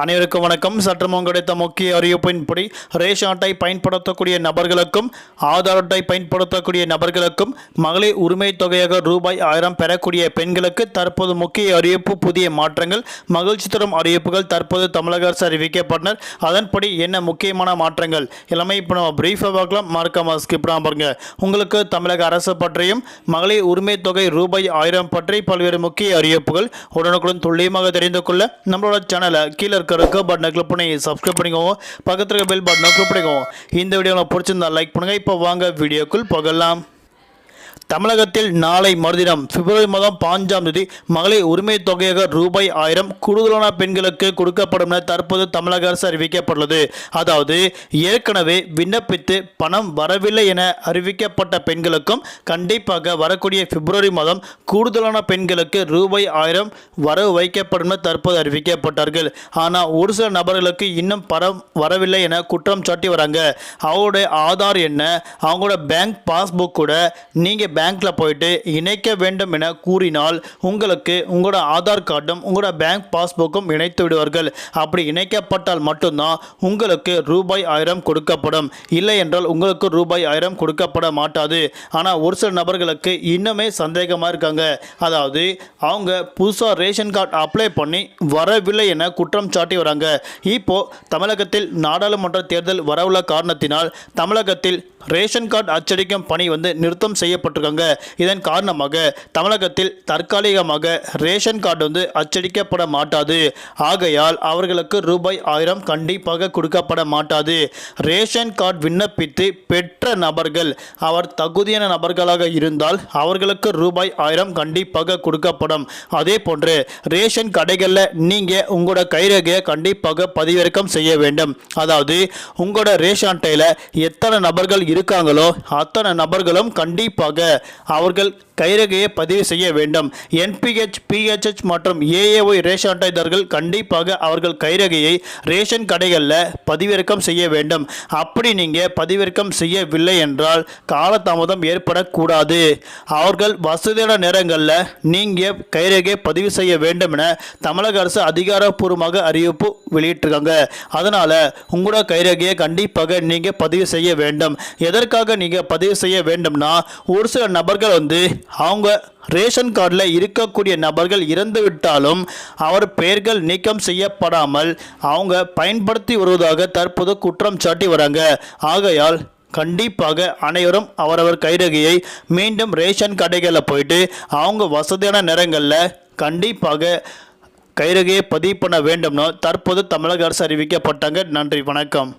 அனைவருக்கும் வணக்கம். சற்றுமுன் கிடைத்த முக்கிய அறிவிப்பின்படி ரேஷன் அட்டை பயன்படுத்தக்கூடிய நபர்களுக்கும் ஆதார் அட்டை பயன்படுத்தக்கூடிய நபர்களுக்கும் மகளிர் உரிமை தொகையாக ரூபாய் ஆயிரம் பெறக்கூடிய பெண்களுக்கு தற்போது முக்கிய அறிவிப்பு புதிய மாற்றங்கள் மகிழ்ச்சி தரும் அறிவிப்புகள் தற்போது தமிழக அரசு அறிவிக்கப்பட்டனர். அதன்படி என்ன முக்கியமான மாற்றங்கள்? எல்லாமே இப்போ நம்ம பிரீஃபாக பார்க்கலாம். மறக்காம ஸ்கிப் பாருங்க. உங்களுக்கு தமிழக அரசு பற்றியும் மகளிர் உரிமை தொகை ரூபாய் ஆயிரம் பற்றி பல்வேறு முக்கிய அறிவிப்புகள் உடனுக்குடன் துல்லியமாக தெரிந்து கொள்ள நம்மளோட சேனலை கீழே இருக்க இருக்க பட்டனை கிளிக் பண்ணி சப்ஸ்கிரைப் பண்ணிக்கோங்க. பக்கத்தில் இருக்க பெல் பட்டனை கிளிக் பண்ணிக்கோங்க. இந்த வீடியோ நான் பிடிச்சிருந்தா லைக் பண்ணுங்கள் இப்போ வாங்க வீடியோக்குள் போகலாம். தமிழகத்தில் நாளை மறுதினம் பிப்ரவரி மாதம் பாஞ்சாம் தேதி மகளிர் உரிமை தொகையாக ரூபாய் ஆயிரம் கூடுதலான பெண்களுக்கு கொடுக்கப்படும் என தற்போது தமிழக அரசு அறிவிக்கப்பட்டுள்ளது. அதாவது ஏற்கனவே விண்ணப்பித்து பணம் வரவில்லை என அறிவிக்கப்பட்ட பெண்களுக்கும் கண்டிப்பாக வரக்கூடிய பிப்ரவரி மாதம் கூடுதலான பெண்களுக்கு ரூபாய் ஆயிரம் வரவு வைக்கப்படும் என தற்போது அறிவிக்கப்பட்டார்கள். ஆனால் ஒரு சில நபர்களுக்கு இன்னும் பணம் வரவில்லை என குற்றம் சாட்டி வராங்க. அவங்களுடைய ஆதார் என்ன? அவங்களோட பேங்க் பாஸ்புக் கூட நீங்கள் பேங்க்கில் போயிட்டு இணைக்க வேண்டும் என கூறினால் உங்களுக்கு உங்களோட ஆதார் கார்டும் உங்களோட பேங்க் பாஸ்புக்கும் இணைத்து விடுவார்கள். அப்படி இணைக்கப்பட்டால் மட்டும்தான் உங்களுக்கு ரூபாய் ஆயிரம் கொடுக்கப்படும். இல்லை என்றால் உங்களுக்கு ரூபாய் ஆயிரம் கொடுக்கப்பட மாட்டாது. ஆனால் ஒரு சில நபர்களுக்கு இன்னுமே சந்தேகமாக இருக்காங்க. அதாவது அவங்க புதுசாக ரேஷன் கார்டு அப்ளை பண்ணி வரவில்லை என குற்றம் சாட்டி வராங்க. இப்போ தமிழகத்தில் நாடாளுமன்ற தேர்தல் வரவுள்ள காரணத்தினால் தமிழகத்தில் ரேஷன் கார்டு அச்சடிக்கும் பணி வந்து நிறுத்தம் செய்யப்பட்டிருக்காங்க. இதன் காரணமாக தமிழகத்தில் தற்காலிகமாக ரேஷன் கார்டு வந்து அச்சடிக்கப்பட மாட்டாது. ஆகையால் அவர்களுக்கு ரூபாய் ஆயிரம் கண்டிப்பாக கொடுக்கப்பட மாட்டாது. ரேஷன் கார்டு விண்ணப்பித்து பெற்ற நபர்கள் அவர் தகுதியான நபர்களாக இருந்தால் அவர்களுக்கு ரூபாய் ஆயிரம் கண்டிப்பாக கொடுக்கப்படும். அதே போன்று ரேஷன் கடைகளில் நீங்கள் உங்களோட கைரேகையை கண்டிப்பாக பதிவிறக்கம் செய்ய வேண்டும். அதாவது உங்களோட ரேஷன் அட்டையில் எத்தனை நபர்கள் இருக்காங்களோ? அத்தனை நபர்களும் கண்டிப்பாக அவர்கள் கைரகையை பதிவு செய்ய வேண்டும். என்பிஹெச் பிஹெச்ஹெச் மற்றும் ஏஏஒய் ரேஷன் அட்டைதாரர்கள் கண்டிப்பாக அவர்கள் கைரகையை ரேஷன் கடைகளில் பதிவிறக்கம் செய்ய வேண்டும். அப்படி நீங்கள் பதிவிறக்கம் செய்யவில்லை என்றால் காலதாமதம் ஏற்படக்கூடாது. அவர்கள் வசதியான நேரங்களில் நீங்கள் கைரகையை பதிவு செய்ய வேண்டும் என தமிழக அரசு அதிகாரப்பூர்வமாக அறிவிப்பு வெளியிட்டிருக்காங்க. அதனால் உங்களோட கைரகையை கண்டிப்பாக நீங்கள் பதிவு செய்ய வேண்டும். எதற்காக நீங்கள் பதிவு செய்ய வேண்டும்னா ஒரு சில நபர்கள் வந்து அவங்க ரேஷன் கார்டில் இருக்கக்கூடிய நபர்கள் இறந்து விட்டாலும் அவர் பெயர்கள் நீக்கம் செய்யப்படாமல் அவங்க பயன்படுத்தி வருவதாக தற்போது குற்றம் சாட்டி வராங்க. ஆகையால் கண்டிப்பாக அனைவரும் அவரவர் கைரகையை மீண்டும் ரேஷன் கடைகளில் போயிட்டு அவங்க வசதியான நேரங்களில் கண்டிப்பாக கைரகையை பதிவு பண்ண வேண்டும்னு தற்போது தமிழக அரசு அறிவிக்கப்பட்டாங்க. நன்றி வணக்கம்.